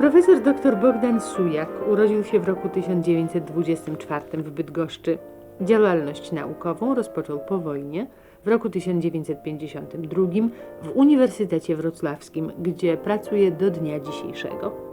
Profesor dr Bogdan Sujak urodził się w roku 1924 w Bydgoszczy. Działalność naukową rozpoczął po wojnie w roku 1952 w Uniwersytecie Wrocławskim, gdzie pracuje do dnia dzisiejszego.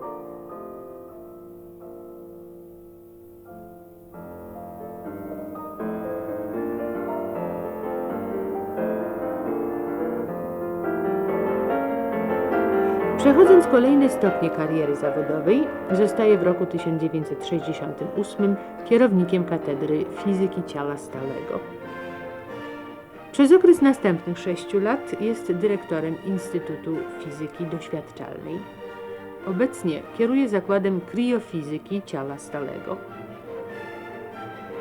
Przechodząc kolejne stopnie kariery zawodowej, zostaje w roku 1968 kierownikiem Katedry Fizyki Ciała Stałego. Przez okres następnych sześciu lat jest dyrektorem Instytutu Fizyki Doświadczalnej. Obecnie kieruje Zakładem Kriofizyki Ciała Stałego.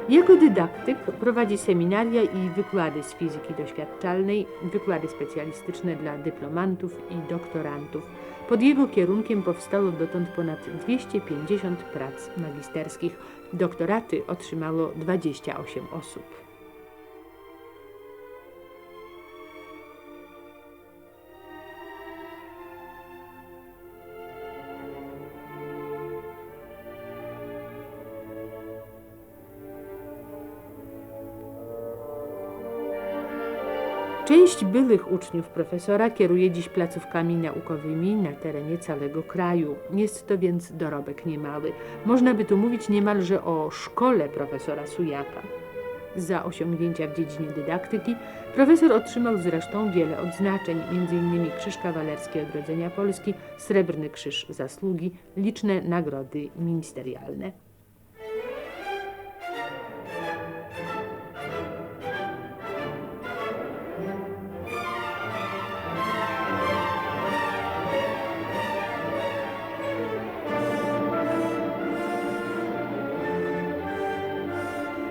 Jako dydaktyk prowadzi seminaria i wykłady z fizyki doświadczalnej, wykłady specjalistyczne dla dyplomantów i doktorantów. Pod jego kierunkiem powstało dotąd ponad 250 prac magisterskich. Doktoraty otrzymało 28 osób. Część byłych uczniów profesora kieruje dziś placówkami naukowymi na terenie całego kraju. Jest to więc dorobek niemały. Można by tu mówić niemalże o szkole profesora Sujaka. Za osiągnięcia w dziedzinie dydaktyki profesor otrzymał zresztą wiele odznaczeń, m.in. Krzyż Kawalerski Odrodzenia Polski, Srebrny Krzyż Zasługi, liczne nagrody ministerialne.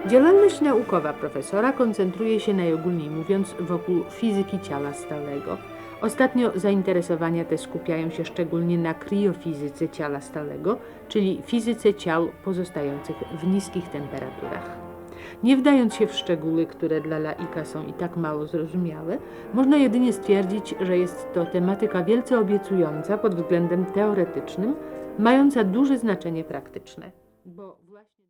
Działalność naukowa profesora koncentruje się najogólniej mówiąc wokół fizyki ciała stałego. Ostatnio zainteresowania te skupiają się szczególnie na kriofizyce ciała stałego, czyli fizyce ciał pozostających w niskich temperaturach. Nie wdając się w szczegóły, które dla laika są i tak mało zrozumiałe, można jedynie stwierdzić, że jest to tematyka wielce obiecująca pod względem teoretycznym, mająca duże znaczenie praktyczne. Bo właśnie...